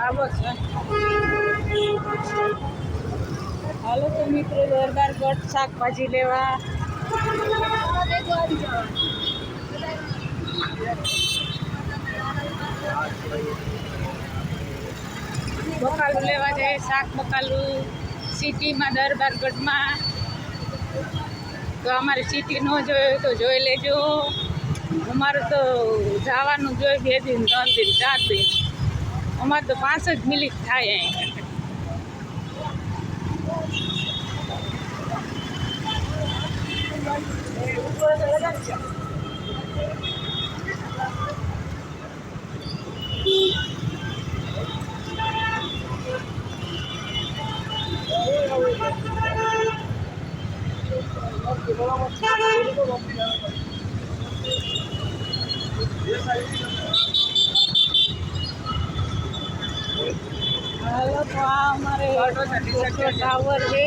હાલો તો મિત્રો, દરબાર ગઢ શાકભાજી લેવા. બકાલું લેવા જાય શાક બકાલું. સિટીમાં, દરબાર ગઢમાં તો અમારે સિટી ન જોઈ તો જોઈ લેજો. અમારે તો જવાનું જોઈ બે દિન, ત્રણ દિન, ચાર દિન. અમારે તો પાંચ જ મિનિટ થાય અહીં. હાલો તો આ અમારે ટાવર છે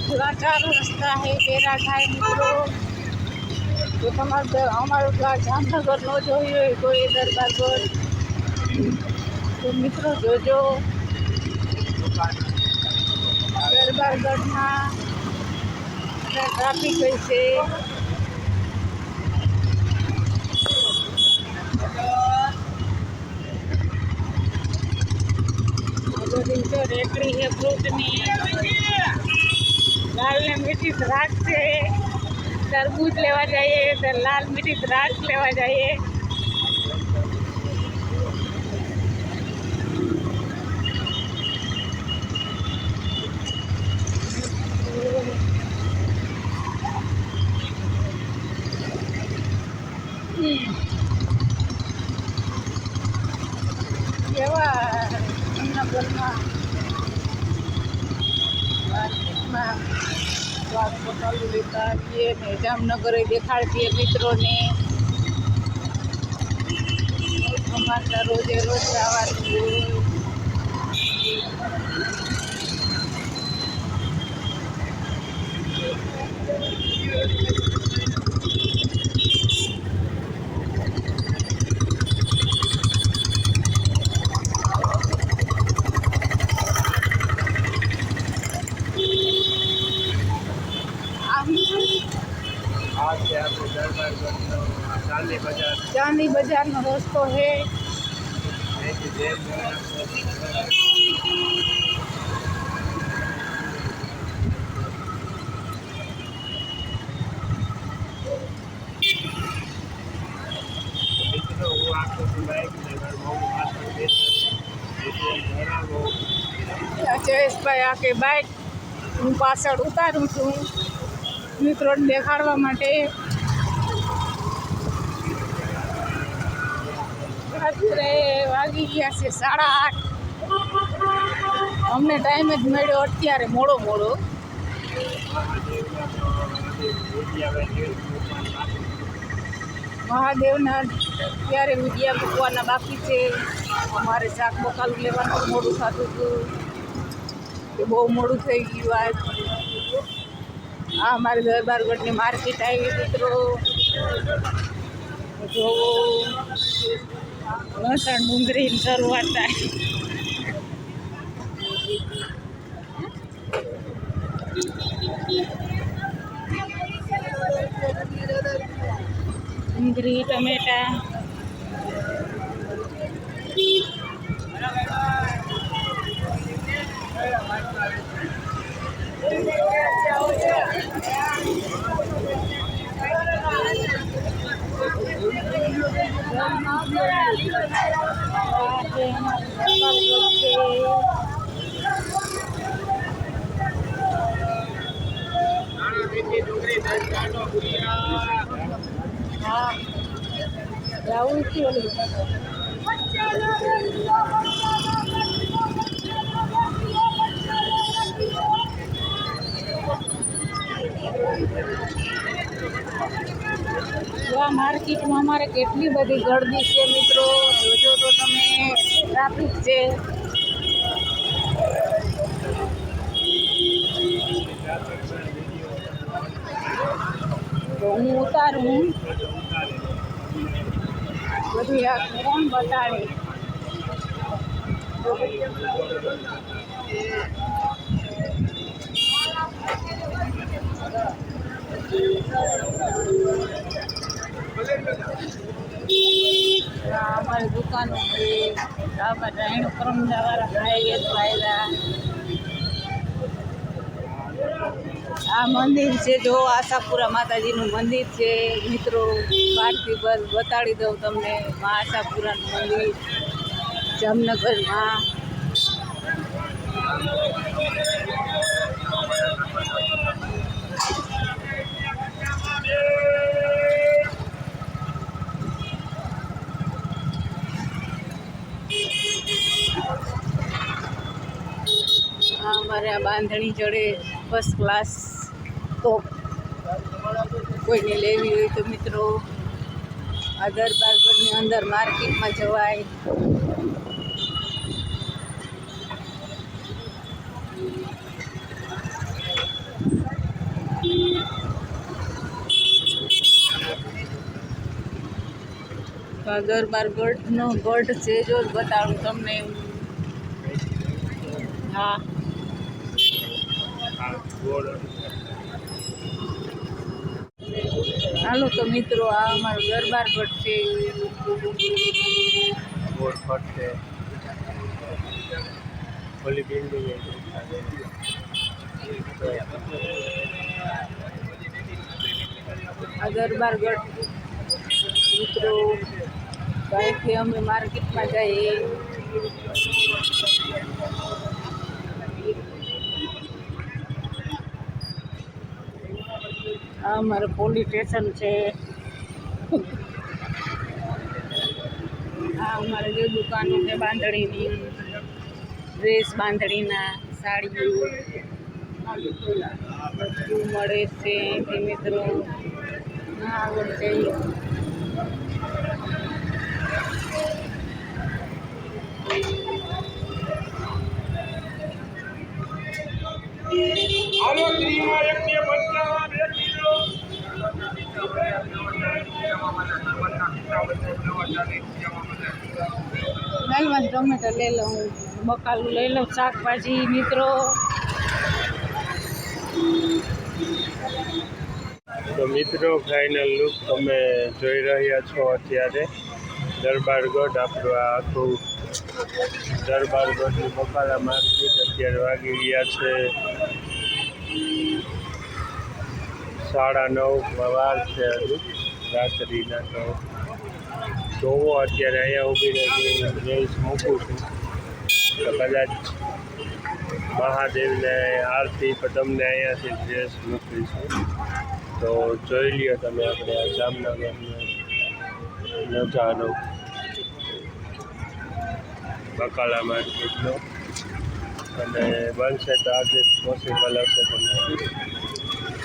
પૂરા ચાર રસ્તા છે પેરા થાય મિત્રો તો તમારે તો અમારું તો જામનગર ન જોયું હોય કોઈ દરબાર પર તો મિત્રો જોજો દરબારગઢમાં ટ્રાફિક હોય છે જો રેકડી છે, ફ્રૂટની. લાલ ને મીઠી દ્રાક્ષ છે. તરબૂચ લેવા જઈએ લાલ મીઠી દ્રાક્ષ લેવા જઈએ હમ. કેવા જામનગરમાં માર્કેટમાં સ્વાદ પકાલું લેતા આવીએ ને જામનગરે દેખાડતીએ મિત્રોને. અમારે રોજે રોજ આવવાનું Thank આમ આ છે આપણું દરબાર ગઢનો ચાંદી બજાર ચાંદી બજારનો રસ્તો છે અહીંથી બે કિલોમીટર મિત્રો હું આખો છું બાઈક ને મારું બહુ પાછળ બેસે એટલે જણાવો જયેશભાઈ આ કે બાઇક હું પાછળ ઉતારું છું મિત્રોને દેખાડવા માટે. અત્યારે વાગી ગયા છે સાડા આઠ. અમને ટાઈમ જ મળ્યો અત્યારે મોડો મોડો. મહાદેવના ત્યારે વિદ્યા મૂકવાના બાકી છે. અમારે શાક બકાલું લેવાનું મોડું થતું હતું. એ બહુ મોડું થઈ ગયું આજ. આ અમારી દરબારગઢની માર્કેટ આવી મિત્રો. જોવો લસણ ડુંગળીની શરૂઆત થાય. ડુંગળી, ટમેટા આ છે આ માર્કેટમાં અમારે કેટલી બધી ગળદી છે મિત્રો. જોજો તો તમે ટ્રાફિક છે. તો હું ઉતારું. બધું આ કોણ બતાડે આ અમારી દુકાનો છે આ બધા એનું કરમદાવાળા હાઈવે તો આવ્યા આ મંદિર છે. જો આશાપુરા માતાજીનું મંદિર છે. મિત્રો બહારથી બસ બતાડી દઉં તમને મા આશાપુરાનું મંદિર. જામનગરમાં. અમારે આ બાંધણી જોડે ફર્સ્ટ ક્લાસ તો કોઈને લેવી હોય તો મિત્રો, આ દરબારગઢની અંદર માર્કેટમાં જવાય. તો આ દરબારગઢનો ગઢ છે, જો બતાવું તમને. હા. હાલો તો મિત્રો, આ અમારો દરબારગઢ છે ગોળ છે. આ દરબારગઢ મિત્રો બાઈકથી અમે માર્કેટમાં જઈએ. આ અમારું પોલીસ સ્ટેશન છે. આ અમારે જે દુકાનો છે બાંધણીની, ડ્રેસ બાંધણીના, સાડીઓ, બધું મળે છે મિત્રો? ના આગળ જઈએ ક્રીમમાં એક બે પંચાવન, એક લાલમાં ટમેટા લઈ લઉં, બકાલું લઈ લઉં, શાકભાજી, મિત્રો. તો મિત્રો ફાઇનલ લુક તમે જોઈ રહ્યા છો અત્યારે. દરબારગઢ આપણું આ આખું દરબારગઢની બકાલા માર્કેટ અત્યારે વાગી ગયા છે. સાડા નવ વાર છે હજુ. રાત્રિના તો જોવો અત્યારે અહીંયા ઊભી રહી રીલ્સ મૂકું છું. તો કદાચ મહાદેવને આરતી પણ તમને અહીંયાથી ડ્રેસ મૂકીશું તો જોઈ લ્યો તમે આપણે આ જામનગરનો નજારો. બકાલા માર્કેટનો અને બનશે તો આજે પોસિબલ હશે તમને.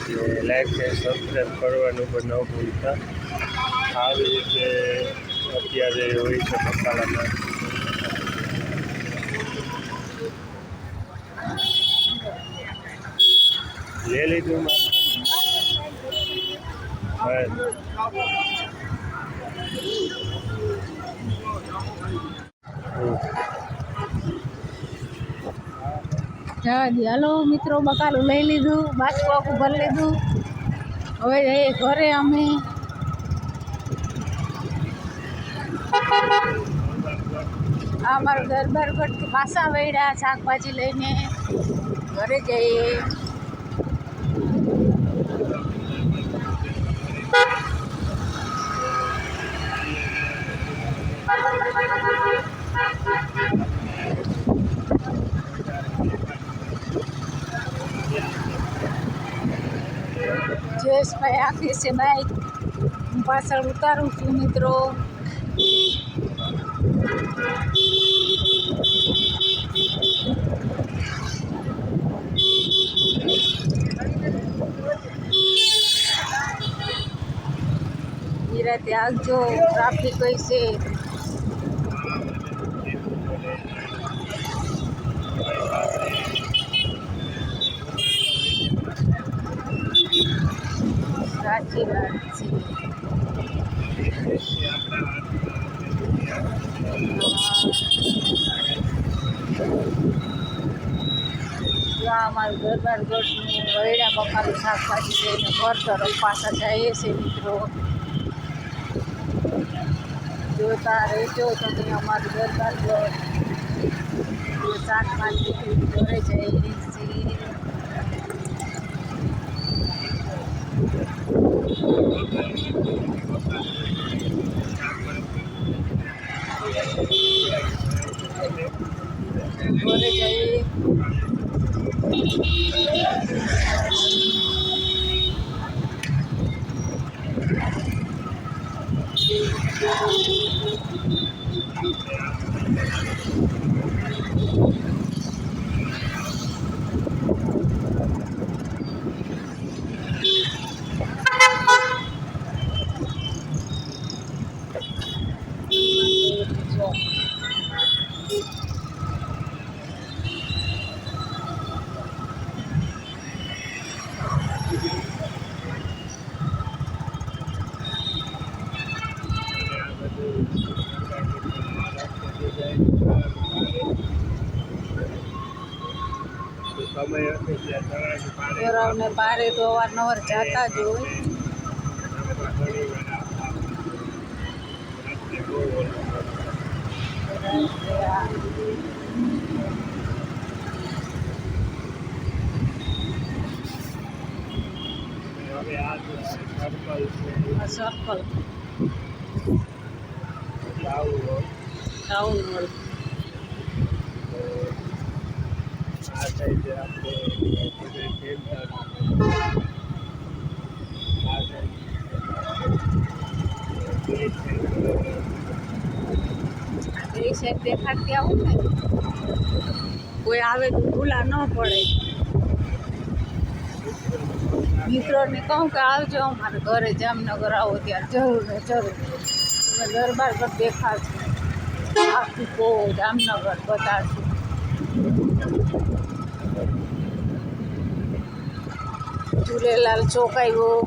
લાઈક છે સબસ્ક્રાઈબ કરવાનું પણ ન ભૂલતા. આવી રીતે અત્યારે હોય છે બકાલા લે લીધું મારે. જવા દે હાલો મિત્રો, બકાલું લઈ લીધું બાજુ આખું ભરી લીધું. હવે જઈએ ઘરે અમે. અમારું દરબાર દરબારગઢથી પાછા વળ્યા શાકભાજી લઈને ઘરે જઈએ જયેશભાઈ આપે છે બાઈક. હું પાછળ ઉતારું છું મિત્રો. નિરાતે આવજો ટ્રાફિક હોય છે સાચી વાત છે અમારું દરબાર ગઢનું વૈડા બકાલું શાકભાજી છે ને ઘર તરફ પાછા જઈએ છીએ મિત્રો. જોતા રહેજો તમે અમારું દરબાર શાકભાજી ઘરે જઈએ છીએ ઘરે જઈએ સમય હશે ત્યાં તળાવની પાળે ગોરાવને બારે તો અવારનવાર જાતા જ હોય ગામમાં ઘણી વાર રાત્રે બહુ ઓલું હવે આ જે સર્કલ છે આ સર્કલ એ આવું હોય ટાઉન સાઈડે આપણે દેખાડતી આવું ને કોઈ આવે તો ભૂલા ન પડે. મિત્રોને કહું કે આવજો, અમારે ઘરે જામનગર આવો ત્યારે જરૂર જરૂર. તમે દરબાર પર દેખાડશું આખું કહો જામનગર બતાડશું ઝૂલેલાલ ચોક આવ્યો.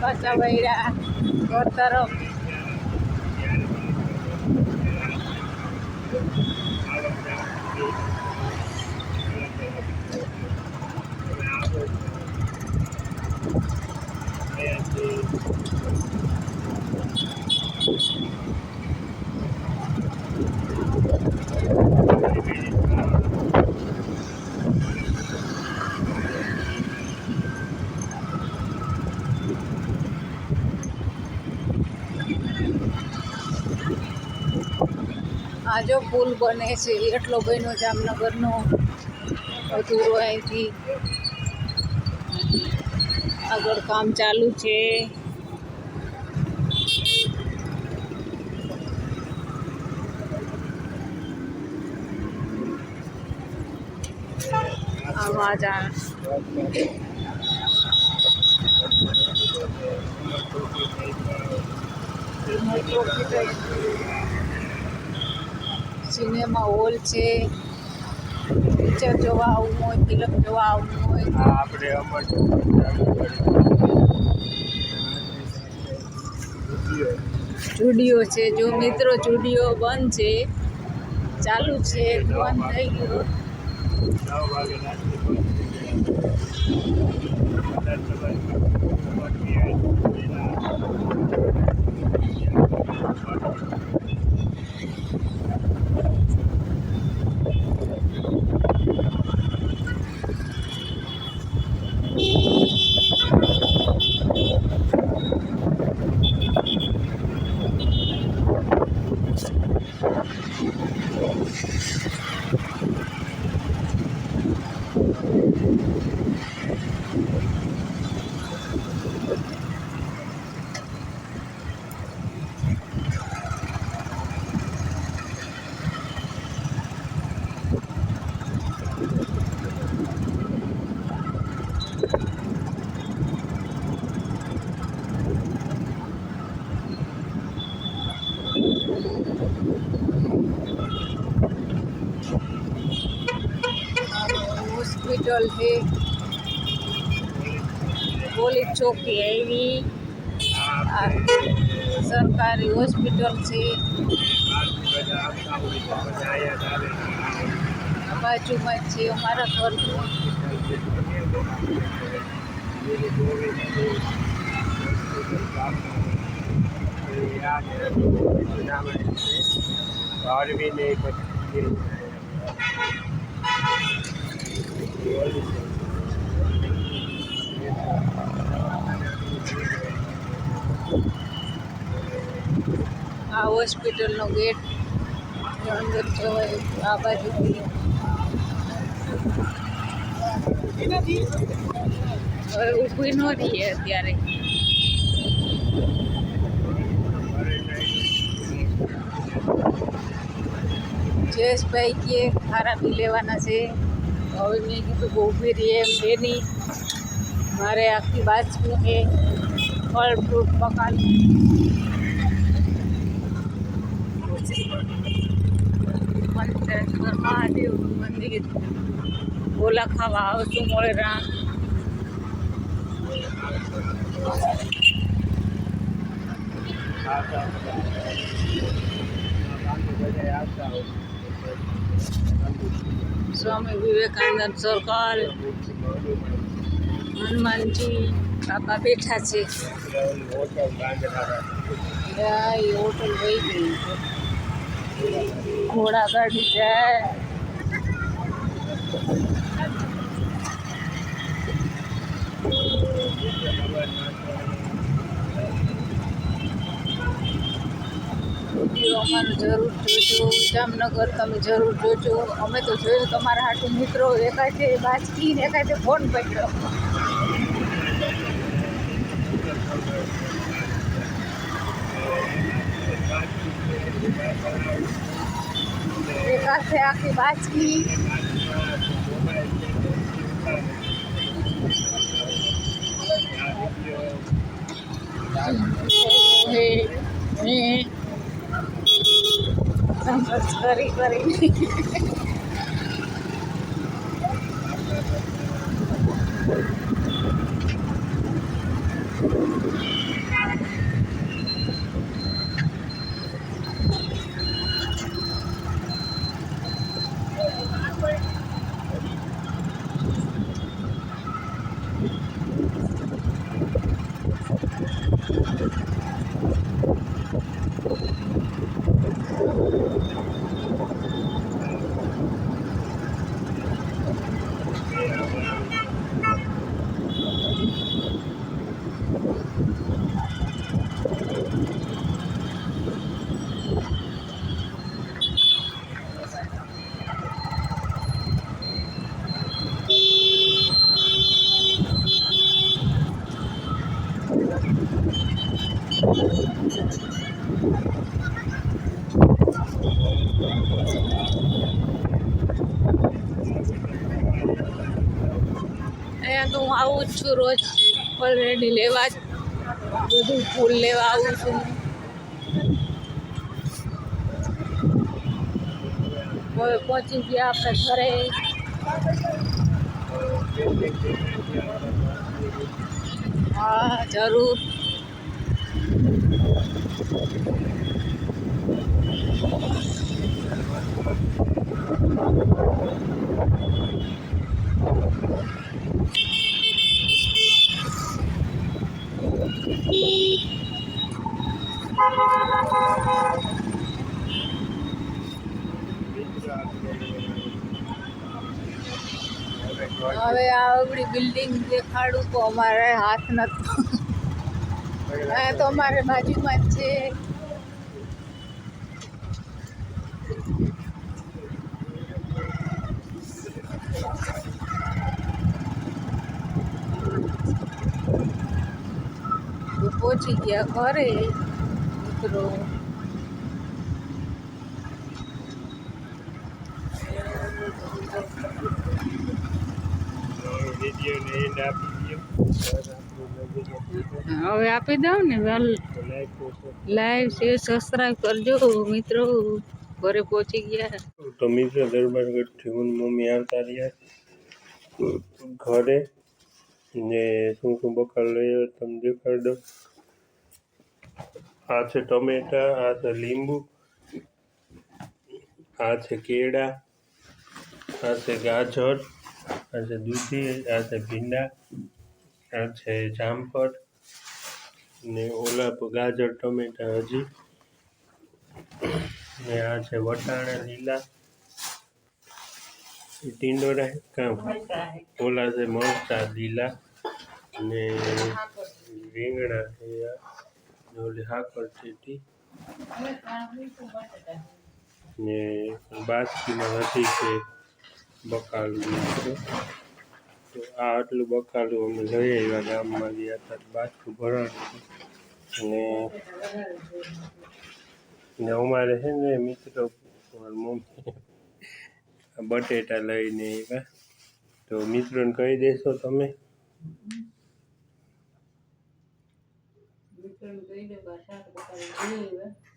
કચા વૈરા ઘર તરફ. જો પુલ બને છે, એટલો બન્યો જામનગરનો. અધૂરો અહીંથી. આગળ કામ ચાલુ છે. આવા આ. સિનેમા હોલ છે. પિક્ચર જોવા આવવું હોય ફિલ્મ જોવા આવવું હોય. આપણે અમર જુડિયો છે. જો મિત્રો જુડિયો બંધ છે ચાલુ છે બંધ થઈ ગયો. Thank વાગે રાત્રે હોસ્પિટલ છે પોલીસ ચોકી આવી. સરકારી હોસ્પિટલ છે. બાજુમાં છે અમારા ઘરનું. બારમી ને હોસ્પિટલનો ગેટ અંદર જવાય આ બાજુથી હવે ઊભી ન રહીએ અત્યારે જયેશભાઈ કે ખારાપી લેવાના છે તો હવે મેં કીધું કે ઊભી રહીએ એમ બેની મારે આખી બાજુ છે ફળ ફ્રૂટ મકાન મંતરેશ્વર મહાદેવનું મંદિર ઓલા ખાવા આવશું મોડેરા સ્વામી વિવેકાનંદ સર્કલ હનુમાનજી બાપા બેઠા છે. હોટલ ગઈ ઘોડા ગાડી વીડિયો અમારો જરૂર જોજો, જામનગર તમે જરૂર જોજો. અમે તો જોયું, તમારા હાટુ મિત્રો એકાય બાજકી ને એકાય ફોન પકડ્યો છે આખી બાજકી કરી કરી અહીંયા તો હું આવું જ છું રોજ. ઓલરેડી લેવા જ બધું ફૂલ લેવા આવું છું. પહોંચી ગયા આપણે ઘરે. હા, જરૂર. હવે આ આવડી બિલ્ડિંગ દેખાડું તો અમારે હાથ નથી. આ તો અમારે બાજુમાં જ છે. તો પહોંચી ગયા ઘરે મિત્રો વિડીયોને એન્ડ આપી દો હવે આપી દઉં ને વેલ લાઈક કરશો લાઈવ શેર સબસ્ક્રાઈબ કરજો મિત્રો. ઘરે પહોંચી ગયા. તો મિત્રો દરબારગઢથી હું ને મમ્મી આવતા રહ્યા. ઘરે. ને શું શું બકાલ લઈ આવ્યો તમે દેખાડી દો. આ છે ટમેટા, આ છે લીંબુ, આ છે કેળા, આ છે ગાજર. આ છે દૂધી, આ છે ભીંડા, આ છે જામફળ ને ઓલા ગાજર, ટમેટા હજી ને આ છે વટાણા, લીલા, ટીંડોરા, કામ. ઓલા છે મરચા, લીલા ને રીંગણા છે હાકર ચીટી ને બાસકીમાં હજી છે બકાલું મિત્રો તો આ આટલું બકાલું અમે લઈ આવ્યા ગામમાં ગયા હતા બાથું ભરણ અને ને અમારે છે ને મિત્રો મમ્મી બટેટા લઈને આવ્યા. તો મિત્રોને કહી દેશો તમે. હાલો વેચવા બેઠી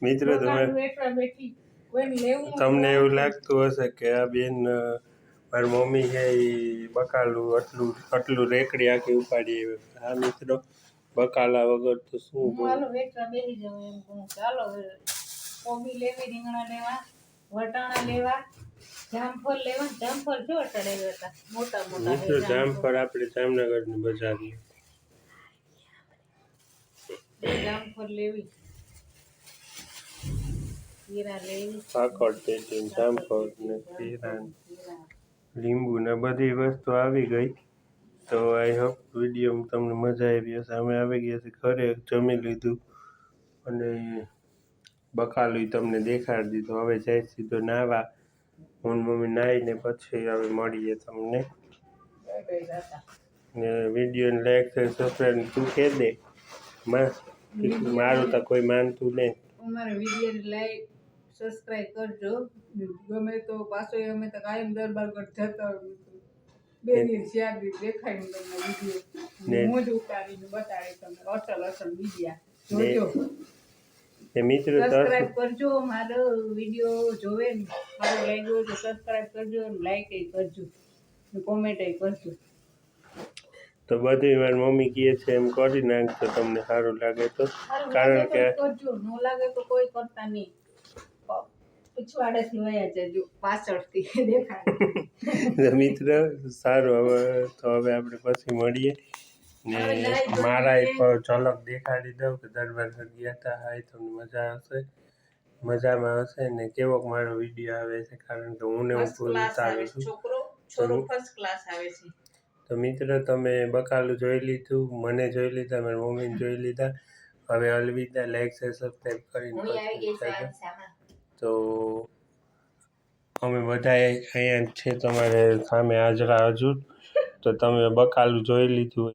મિત્રો તમે તમને એવું લાગતું હશે કે આ બેન મારી મમ્મી છે એ બકાલું આટલું આટલું રેકડી આખી ઉપાડી આ મિત્રો બકાલા વગર તો શું હાલો વેચવા બેસી જાઉં એમ ચાલો કોબી લેવી રીંગણા લેવા વટાણા લેવા જામફળ લેવા જામફળ જો ચડેલા હતા મોટા મોટા મિત્રો જામફળ. આપણે જામનગરની બજારની જામફળ લેવી. જીરા લેવી. કાકડ પેટી જામફળ ને કેળા લીંબુ ને બધી વસ્તુ આવી ગઈ. તો આઈ હોપ વીડિયો તમને મજા આવી હશે. અમે આવી ગયા છે ઘરે જમી લીધું. અને બકાલું તમને દેખાડી દીધું. હવે જાય સીધો નાવા. હું મમ્મી નાહીને પછી હવે મળીએ તમને. ને વિડીયોને લાઈક છે સબસ્ક્રાઈબ તું કહે દે. માં મારું તો કોઈ માનતું નહીં. અમારા વીડિયો લાઈક સબસ્ક્રાઇબ કરજો. ગમે તો પાછો અમે તો કાયમ દરબાર ગઢ જતા બે દિવસ ચાર દિવસ દેખાય ને તમને વીડિયો. વીડિયો જ ઉતારીને બતાવી તમને. અસલ અસલ વિડીયા. જોજો. ને મિત્રો સબસ્ક્રાઇબ કરજો મારો વીડિયો જોવે ને સારો લાગ્યો તો સબસ્ક્રાઇબ કરજો ને લાઈક કરજો ને કોમેન્ટ કરજો. તો બધી મારી મમ્મી કહે છે એમ કરી નાખજો તમને સારું લાગે તો. કારણ કે કરજો ન લાગે તો કોઈ કરતા નહીં. પ- પીછવાડેથી વયા જજો પાછળથી દેખાય. મિત્ર સારું હવે તો હવે આપણે પછી મળીએ. ને મારા એક ઝલક દેખાડી દઉં કે દરબાર ગયા હતા હા તમને મજા આવશે? મજામાં હશે? ને કેવોક મારો વીડિયો આવે છે? કારણ કે હું ને હું ફૂલ ઉતારું છું છોકરો. ફર્સ્ટ ક્લાસ આવે છે. તો મિત્ર તમે બકાલું જોઈ લીધું મને જોઈ લીધા મારી મમ્મીને જોઈ લીધા. હવે અલવિદા લાઈક છે સબસ્ક્રાઈબ કરીને તો અમે બધા અહીંયા છે તમારે સામે હાજરા હજુ. તો તમે બકાલું જોઈ લીધું